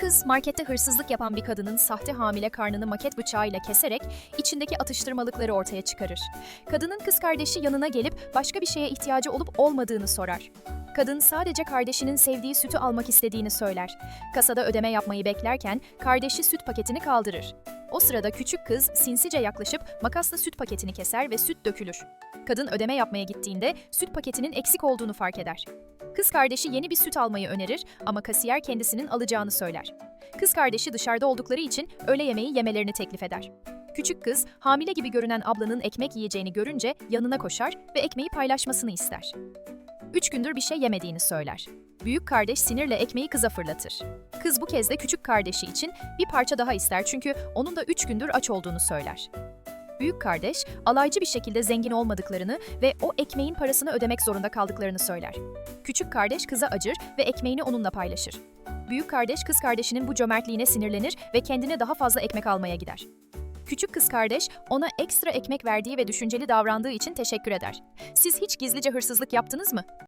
kız markette hırsızlık yapan bir kadının sahte hamile karnını maket bıçağıyla keserek içindeki atıştırmalıkları ortaya çıkarır. Kadının kız kardeşi yanına gelip başka bir şeye ihtiyacı olup olmadığını sorar. Kadın sadece kardeşinin sevdiği sütü almak istediğini söyler. Kasada ödeme yapmayı beklerken kardeşi süt paketini kaldırır. O sırada küçük kız sinsice yaklaşıp makasla süt paketini keser ve süt dökülür. Kadın ödeme yapmaya gittiğinde süt paketinin eksik olduğunu fark eder. Kız kardeşi yeni bir süt almayı önerir ama kasiyer kendisinin alacağını söyler. Kız kardeşi dışarıda oldukları için öğle yemeği yemelerini teklif eder. Küçük kız, hamile gibi görünen ablanın ekmek yiyeceğini görünce yanına koşar ve ekmeği paylaşmasını ister. Üç gündür bir şey yemediğini söyler. Büyük kardeş sinirle ekmeği kıza fırlatır. Kız bu kez de küçük kardeşi için bir parça daha ister çünkü onun da üç gündür aç olduğunu söyler. Büyük kardeş, alaycı bir şekilde zengin olmadıklarını ve o ekmeğin parasını ödemek zorunda kaldıklarını söyler. Küçük kardeş kıza acır ve ekmeğini onunla paylaşır. Büyük kardeş kız kardeşinin bu cömertliğine sinirlenir ve kendine daha fazla ekmek almaya gider. Küçük kız kardeş ona ekstra ekmek verdiği ve düşünceli davrandığı için teşekkür eder. Siz hiç gizlice hırsızlık yaptınız mı?